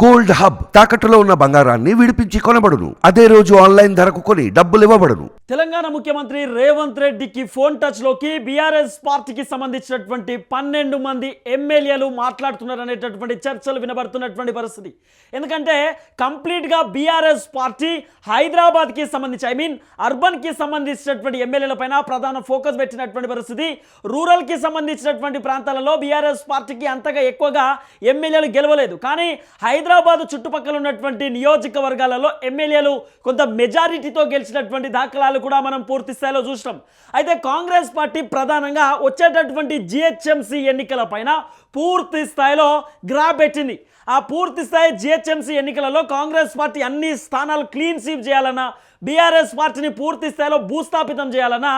Gold hub తాకట్టులో ఉన్న బంగారాన్ని విడిపించి కొనబడును. అదే రోజు ఆన్లైన్ ధరకు కొని డబ్బులు ఇవ్వబడును. తెలంగాణ ముఖ్యమంత్రి రేవంత్ రెడ్డికి ఫోన్ టచ్లోకి బీఆర్ఎస్ పార్టీకి సంబంధించినటువంటి పన్నెండు మంది ఎమ్మెల్యేలు మాట్లాడుతున్నారు అనేటటువంటి చర్చలు వినబడుతున్నటువంటి పరిస్థితి. ఎందుకంటే కంప్లీట్గా బీఆర్ఎస్ పార్టీ హైదరాబాద్కి సంబంధించి ఐ మీన్ అర్బన్కి సంబంధించినటువంటి ఎమ్మెల్యేల పైన ప్రధాన ఫోకస్ పెట్టినటువంటి పరిస్థితి. రూరల్కి సంబంధించినటువంటి ప్రాంతాలలో బీఆర్ఎస్ పార్టీకి అంతగా ఎక్కువగా ఎమ్మెల్యేలు గెలవలేదు. కానీ హైదరాబాద్ హైదరాబాద్ చుట్టుపక్కల ఉన్నటువంటి నియోజకవర్గాలలో ఎమ్మెల్యేలు కొంత మెజారిటీతో గెలిచినటువంటి దాఖలాలు కూడా మనం పూర్తి స్థాయిలో చూసినాం. అయితే కాంగ్రెస్ పార్టీ ప్రధానంగా వచ్చేటటువంటి జిహెచ్ఎంసీ ఎన్నికల పైన పూర్తి స్థాయిలో గ్రా పెట్టింది. ఆ పూర్తి స్థాయి జిహెచ్ఎంసీ ఎన్నికలలో కాంగ్రెస్ పార్టీ అన్ని స్థానాలు క్లీన్ స్వీప్ చేయాలన్నా బీఆర్ఎస్ పార్టీని పూర్తి స్థాయిలో భూస్థాపితం చేయాలన్నా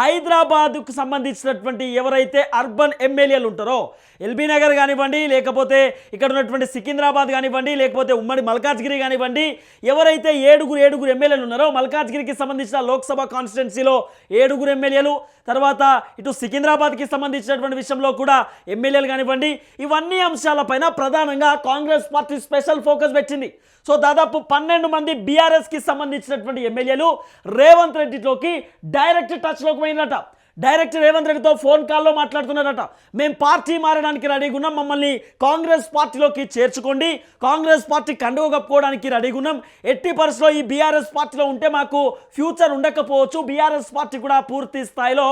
హైదరాబాద్కు సంబంధించినటువంటి ఎవరైతే అర్బన్ ఎమ్మెల్యేలు ఉంటారో ఎల్బీ నగర్ కానివ్వండి లేకపోతే ఇక్కడ ఉన్నటువంటి సికింద్రాబాద్ కానివ్వండి లేకపోతే ఉమ్మడి మల్కాజ్గిరి కానివ్వండి ఎవరైతే ఏడుగురు ఏడుగురు ఎమ్మెల్యేలు ఉన్నారో మల్కాజ్గిరికి సంబంధించిన లోక్సభ కాన్స్టిట్యున్సీలో ఏడుగురు ఎమ్మెల్యేలు తర్వాత ఇటు సికింద్రాబాద్కి సంబంధించినటువంటి విషయంలో కూడా ఎమ్మెల్యేలు కానివ్వండి ఇవన్నీ అంశాలపైన ప్రధానంగా కాంగ్రెస్ పార్టీ స్పెషల్ ఫోకస్ పెట్టింది. సో దాదాపు పన్నెండు మంది బీఆర్ఎస్కి సంబంధించినటువంటి ఎమ్మెల్యేలు రేవంత్ రెడ్డిలోకి డైరెక్ట్ టచ్లోకి పోయినట డైరెక్ట్ రేవంత్ రెడ్డితో ఫోన్ కాల్లో మాట్లాడుతున్నారట. మేము పార్టీ మారడానికి రెడీగా ఉన్నాం మమ్మల్ని కాంగ్రెస్ పార్టీలోకి చేర్చుకోండి. కాంగ్రెస్ పార్టీ కండువ కప్పుకోవడానికి రెడీగా ఉన్నాం ఎట్టి పరిస్థితిలో ఈ బీఆర్ఎస్ పార్టీలో ఉంటే మాకు ఫ్యూచర్ ఉండకపోవచ్చు. బీఆర్ఎస్ పార్టీ కూడా పూర్తి స్థాయిలో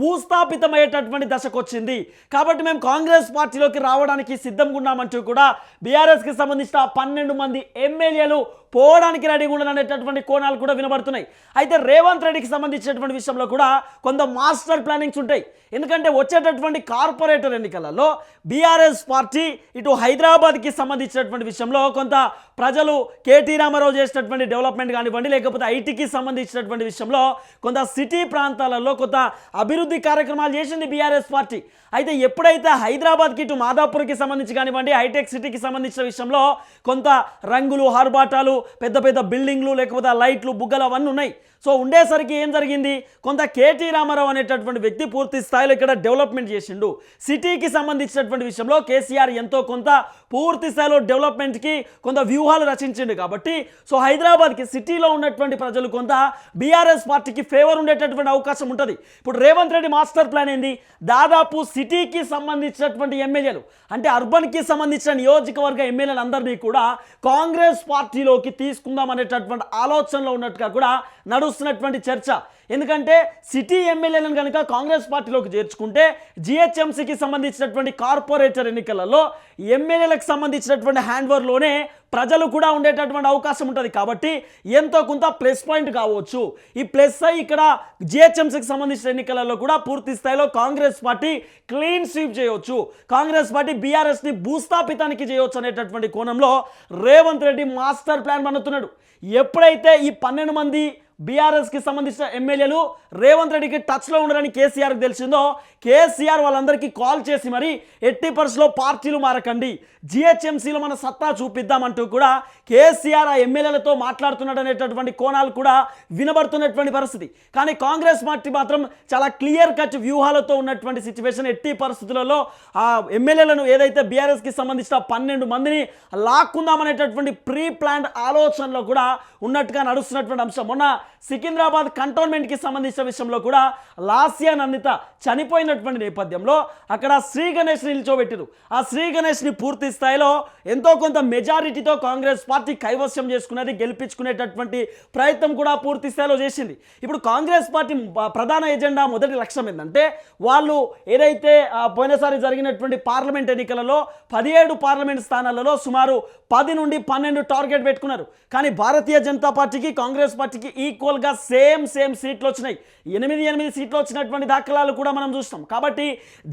భూస్థాపితమయ్యేటటువంటి దశకు వచ్చింది కాబట్టి మేము కాంగ్రెస్ పార్టీలోకి రావడానికి సిద్ధంగా ఉన్నామంటూ కూడా బీఆర్ఎస్కి సంబంధించిన పన్నెండు మంది ఎమ్మెల్యేలు పోవడానికి రెడీగా ఉండడం అనేటటువంటి కోణాలు కూడా వినబడుతున్నాయి. అయితే రేవంత్ రెడ్డికి సంబంధించినటువంటి విషయంలో కూడా కొంత మాస్టర్ ప్లానింగ్స్ ఉంటాయి. ఎందుకంటే వచ్చేటటువంటి కార్పొరేటర్ ఎన్నికలలో బీఆర్ఎస్ పార్టీ ఇటు హైదరాబాద్కి సంబంధించినటువంటి విషయంలో కొంత ప్రజలు కేటీ రామారావు చేసినటువంటి డెవలప్మెంట్ కానివ్వండి లేకపోతే ఐటీకి సంబంధించినటువంటి విషయంలో కొంత సిటీ ప్రాంతాలలో కొంత అభివృద్ధి కార్యక్రమాలు చేసింది బీఆర్ఎస్ పార్టీ. అయితే ఎప్పుడైతే హైదరాబాద్కి ఇటు మాదాపూర్కి సంబంధించి కానివ్వండి హైటెక్ సిటీకి సంబంధించిన విషయంలో కొంత రంగులు హార్బాటాలు పెద్ద పెద్ద బిల్డింగ్లు లేకపోతే ఆ లైట్లు బుగ్గలు అవన్నీ ఉన్నాయి. సో ఉండేసరికి ఏం జరిగింది? కొంత కేటీ రామారావు అనేటటువంటి వ్యక్తి పూర్తి స్థాయిలో ఇక్కడ డెవలప్మెంట్ చేసిండు. సిటీకి సంబంధించినటువంటి విషయంలో కేసీఆర్ ఎంతో కొంత పూర్తి స్థాయిలో డెవలప్మెంట్కి కొంత వ్యూహాలు రచించిండు కాబట్టి సో హైదరాబాద్కి సిటీలో ఉన్నటువంటి ప్రజలు కొంత బీఆర్ఎస్ పార్టీకి ఫేవర్ ఉండేటటువంటి అవకాశం ఉంటుంది. ఇప్పుడు రేవంత్ రెడ్డి మాస్టర్ ప్లాన్ ఏంది? దాదాపు సిటీకి సంబంధించినటువంటి ఎమ్మెల్యేలు అంటే అర్బన్కి సంబంధించిన నియోజకవర్గ ఎమ్మెల్యేలందరినీ కూడా కాంగ్రెస్ పార్టీలోకి తీసుకుందాం అనేటటువంటి ఆలోచనలో ఉన్నట్టుగా కూడా నడుస్తున్నటువంటి చర్చ. ఎందుకంటే సిటీ ఎమ్మెల్యేలను కనుక కాంగ్రెస్ పార్టీలోకి చేర్చుకుంటే జిహెచ్ఎంసీకి సంబంధించినటువంటి కార్పొరేటర్ ఎన్నికలలో ఎమ్మెల్యేలకు సంబంధించినటువంటి హ్యాండ్వర్లోనే ప్రజలు కూడా ఉండేటటువంటి అవకాశం ఉంటుంది కాబట్టి ఎంతో కొంత ప్లస్ పాయింట్ కావచ్చు. ఈ ప్లస్ అయి ఇక్కడ జిహెచ్ఎంసీకి సంబంధించిన ఎన్నికలలో కూడా పూర్తి స్థాయిలో కాంగ్రెస్ పార్టీ క్లీన్ స్వీప్ చేయవచ్చు కాంగ్రెస్ పార్టీ బీఆర్ఎస్ని భూస్థాపితానికి చేయవచ్చు అనేటటువంటి కోణంలో రేవంత్ రెడ్డి మాస్టర్ ప్లాన్ పన్నుతున్నాడు ఎప్పుడైతే ఈ పన్నెండు మంది బీఆర్ఎస్కి సంబంధించిన ఎమ్మెల్యేలు రేవంత్ రెడ్డికి టచ్లో ఉండడానికి కేసీఆర్కి తెలిసిందో కేసీఆర్ వాళ్ళందరికీ కాల్ చేసి మరి ఎట్టి పరిస్థితిలో పార్టీలు మారకండి జిహెచ్ఎంసీలో మన సత్తా చూపిద్దామంటూ కూడా కేసీఆర్ ఆ ఎమ్మెల్యేలతో మాట్లాడుతున్నాడు అనేటటువంటి కోణాలు కూడా వినబడుతున్నటువంటి పరిస్థితి. కానీ కాంగ్రెస్ పార్టీ మాత్రం చాలా క్లియర్ కట్ వ్యూహాలతో ఉన్నటువంటి సిచ్యువేషన్. ఎట్టి పరిస్థితులలో ఆ ఎమ్మెల్యేలను ఏదైతే బీఆర్ఎస్కి సంబంధించిన పన్నెండు మందిని లాక్కుందామనేటటువంటి ప్రీ ప్లాన్డ్ ఆలోచనలో కూడా ఉన్నట్టుగా నడుస్తున్నటువంటి అంశం. మొన్న సికింద్రాబాద్ కంటోన్మెంట్కి సంబంధించిన విషయంలో కూడా లాస్యా నందిత చనిపోయినటువంటి నేపథ్యంలో అక్కడ శ్రీ గణేష్ నిల్చోబెట్టిరు. ఆ శ్రీ గణేష్ని పూర్తి స్థాయిలో ఎంతో కొంత మెజారిటీతో కాంగ్రెస్ పార్టీ కైవస్యం చేసుకున్నది గెలిపించుకునేటటువంటి ప్రయత్నం కూడా పూర్తి స్థాయిలో చేసింది. ఇప్పుడు కాంగ్రెస్ పార్టీ ప్రధాన ఎజెండా మొదటి లక్ష్యం ఏంటంటే వాళ్ళు ఏదైతే పోయినసారి జరిగినటువంటి పార్లమెంట్ ఎన్నికలలో పదిహేడు పార్లమెంట్ స్థానాలలో సుమారు పది నుండి పన్నెండు టార్గెట్ పెట్టుకున్నారు. కానీ భారతీయ జనతా పార్టీకి కాంగ్రెస్ పార్టీకి ఈ ఈక్వల్గా సేమ్ సేమ్ సీట్లు వచ్చినాయి ఎనిమిది ఎనిమిది సీట్లు వచ్చినటువంటి దాఖలాలు కూడా మనం చూస్తాం. కాబట్టి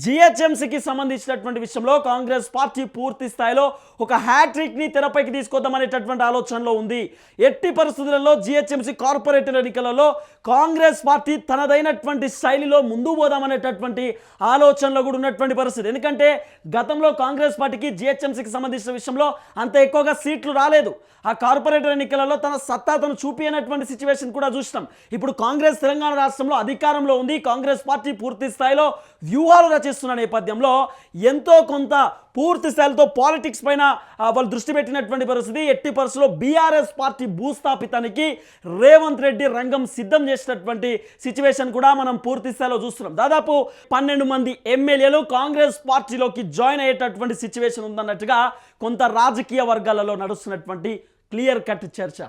జిహెచ్ఎంసీకి సంబంధించినటువంటి విషయంలో కాంగ్రెస్ పార్టీ పూర్తి స్థాయిలో ఒక హ్యాట్రిక్ని తెరపైకి తీసుకొద్దామనేటటువంటి ఆలోచనలో ఉంది. ఎట్టి పరిస్థితులలో జిహెచ్ఎంసీ కార్పొరేటర్ ఎన్నికలలో కాంగ్రెస్ పార్టీ తనదైనటువంటి శైలిలో ముందు పోదామనేటటువంటి ఆలోచనలో కూడా ఉన్నటువంటి పరిస్థితి. ఎందుకంటే గతంలో కాంగ్రెస్ పార్టీకి జిహెచ్ఎంసీకి సంబంధించిన విషయంలో అంత ఎక్కువగా సీట్లు రాలేదు. ఆ కార్పొరేటర్ ఎన్నికలలో తన సత్తా తను చూపించినటువంటి సిచ్యువేషన్ సిచ్యువేషన్ కూడా చూసినాం. ఇప్పుడు కాంగ్రెస్ తెలంగాణ రాష్ట్రంలో అధికారంలో ఉంది. కాంగ్రెస్ పార్టీ పూర్తి స్థాయిలో వ్యూహాలు రచిస్తున్న నేపథ్యంలో ఎంతో కొంత పూర్తి స్థాయిలతో పాలిటిక్స్ పైన వాళ్ళు దృష్టి పెట్టినటువంటి పరిస్థితి. ఎట్టి పరిస్థితుల్లో బీఆర్ఎస్ పార్టీ భూస్థాపితానికి రేవంత్ రెడ్డి రంగం సిద్ధం చేసినటువంటి సిచ్యువేషన్ కూడా మనం పూర్తి స్థాయిలో చూస్తున్నాం. దాదాపు పన్నెండు మంది ఎమ్మెల్యేలు కాంగ్రెస్ పార్టీలోకి జాయిన్ అయ్యేటటువంటి సిచ్యువేషన్ ఉందన్నట్టుగా కొంత రాజకీయ వర్గాలలో నడుస్తున్నటువంటి క్లియర్ కట్ చర్చ.